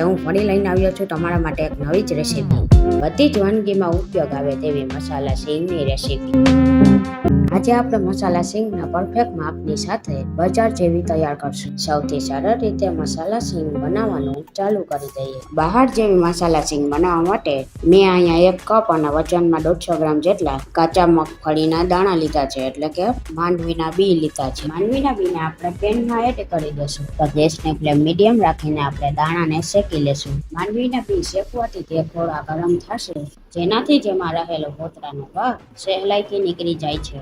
હું ફરી લઈને આવ્યો છું તમારા માટે એક નવી જ રેસીપી બધી જ વાનગીમાં ઉપયોગ આવે તેવી મસાલા સિંગની રેસીપી આજે આપણે મસાલા સિંગના પરફેક્ટ માપની સાથે બજાર જેવી તૈયાર કરશું. સૌથી સરળ રીતે મસાલા સિંગ બનાવવાનું ચાલુ કરી દઈએ. બહાર જેવી મસાલા સિંગ બનાવવા માટે મેં અહીંયા એક કપ અને વજનમાં દોઢસો ગ્રામ જેટલા કાચા મગફળીના દાણા લીધા છે, એટલે કે માંડવીના બી લીધા છે. માંડવીના બીને આપણે પેનમાં એડ કરી દઈશું. તો ગેસને ફ્લેમ મીડિયમ રાખીને આપણે દાણાને શેકી લેશું. માંડવીના બી શેકવાથી તે થોડા ગરમ થશે. જેનાથી જેમાં રહેલો ફોતરાનો ભાગ સહેલાઈથી નીકળી જાય છે.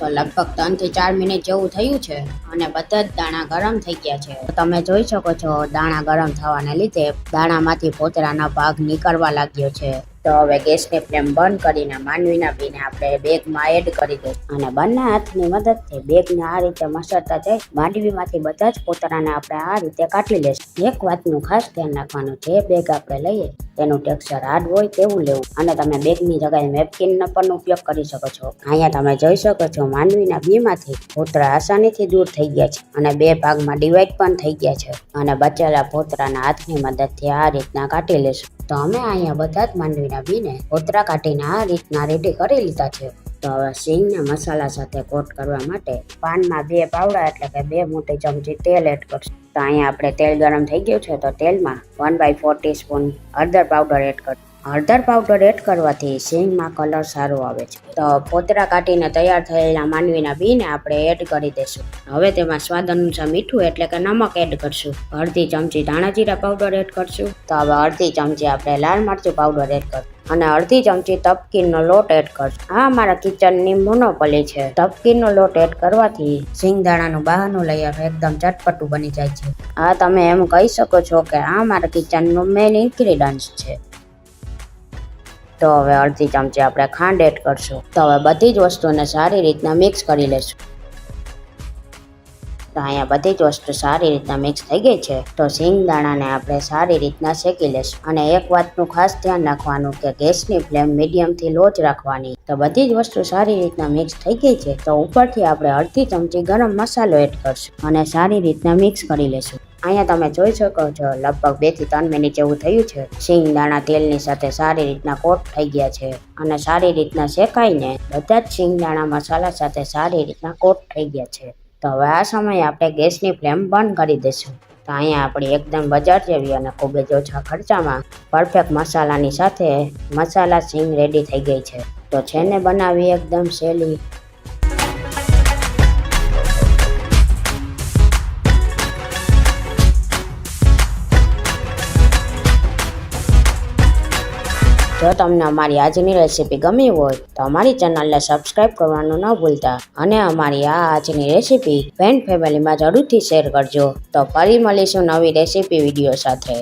તો લગભગ ત્રણથી ચાર મિનિટ જેવું થયું છે અને બધા જ દાણા ગરમ થઈ ગયા છે. તમે જોઈ શકો છો દાણા ગરમ થવાને લીધે દાણામાંથી પોતરાનો ભાગ નીકળવા લાગ્યો છે. તો હવે ગેસની ફ્લેમ બંધ કરીને માંડવીના પીને આપણે બેગમાં એડ કરી દઈશું અને બંને હાથની મદદથી બેગને આ રીતે મસળતા જઈ માંડવીમાંથી બધા જ ફોતરાને આપણે આ રીતે કાઢી લઈશું એક વાતનું ખાસ ધ્યાન રાખવાનું જે બેગ આપણે લઈએ, તેનું ટેક્સચર હાર્ડ હોય તેવું લેવું. અને તમે બેગની જગ્યાએ મેપકિનનો પણ ઉપયોગ કરી શકો છો. અહીંયા તમે જોઈ શકો છો માંડવીના બીમાંથી ભોતરા આસાનીથી દૂર થઈ ગયા છે અને બે ભાગમાં ડિવાઈડ પણ થઈ ગયા છે. અને બચેલા પોતરાના હાથની મદદથી આ રીતના કાઢી લેશું. તો અમે અહીંયા બધા જ માંડવીના બીને ઓતરા કાઢીને રીતના રેડી કરી લીધા છે. તો હવે સિંગને મસાલા સાથે કોટ કરવા માટે પાનમાં બે પાવડા એટલે કે બે મોટી ચમચી તેલ એડ કરશું. તો અહીંયા આપણે તેલ ગરમ થઈ ગયું છે તો તેલમાં વન બાય ફોર ટીસ્પૂન હળદર પાવડર એડ કરશું. હળદર પાવડર એડ કરવાથી સિંગમાં કલર સારો આવે છે. તો ફોતરા કાઢીને તૈયાર થયેલા માનવીના બીને આપણે એડ કરી દઈશું હવે તેમાં સ્વાદ અનુસાર મીઠું એટલે કે નમક એડ કરશું. અડધી ચમચી ધાણા જીરા પાવડર એડ કરશું. તો હવે અડધી ચમચી આપણે લાલ મરચું પાવડર એડ કરશું અને અડધી ચમચી તપકીરનો લોટ એડ કરશું આ મારા કિચનની મોનોપલી છે. તપકીનો લોટ એડ કરવાથી સિંગદાણાનું બહારનું લેયર એકદમ ચટપટું બની જાય છે. આ તમે એમ કહી શકો છો કે આ મારા કિચનનું મેઇન ઇન્ગ્રીડિયન્ટ્સ છે. તો હવે અડધી ચમચી આપણે ખાંડ એડ કરશું. તો હવે બધી જ વસ્તુને સારી રીતના મિક્સ કરી લેશું. તો અહીંયા બધી જ વસ્તુ સારી રીતના મિક્સ થઈ ગઈ છે. તો દાણાને આપણે સારી રીતના શેકી લેશું. અને એક વાતનું ખાસ ધ્યાન રાખવાનું કે ગેસની ફ્લેમ મીડિયમથી લો જ રાખવાની. તો બધી જ વસ્તુ સારી રીતના મિક્સ થઈ ગઈ છે. તો ઉપરથી આપણે અડધી ચમચી ગરમ મસાલો એડ કરશું અને સારી રીતના મિક્સ કરી લેશું. અહીંયા તમે જોઈ શકો છો, લગભગ બેથી ત્રણ મિનિટ જેવું થયું છે. સિંગ દાણા તેલની સાથે સારી રીતના કોટ થઈ ગયા છે અને સારી રીતના શેકાઈને બધા જ સિંગ દાણા મસાલા સાથે સારી રીતના કોટ થઈ ગયા છે. તો હવે આ સમયે આપણે ગેસની ફ્લેમ બંધ કરી દઈશું. તો અહીંયા આપણી એકદમ બજાર જેવી અને ખૂબ જ ઓછા ખર્ચામાં પરફેક્ટ મસાલાની સાથે મસાલા સિંગ રેડી થઈ ગઈ છે. તો છે ને બનાવી એકદમ સહેલી જો તમને અમારી આજની રેસીપી ગમી હોય, તો અમારી ચેનલને સબસ્ક્રાઇબ કરવાનું ન ભૂલતા અને અમારી આ આજની રેસીપી ફ્રેન્ડ ફેમિલીમાં જરૂરથી શેર કરજો. તો ફરી મળીશું નવી રેસીપી વીડિયો સાથે.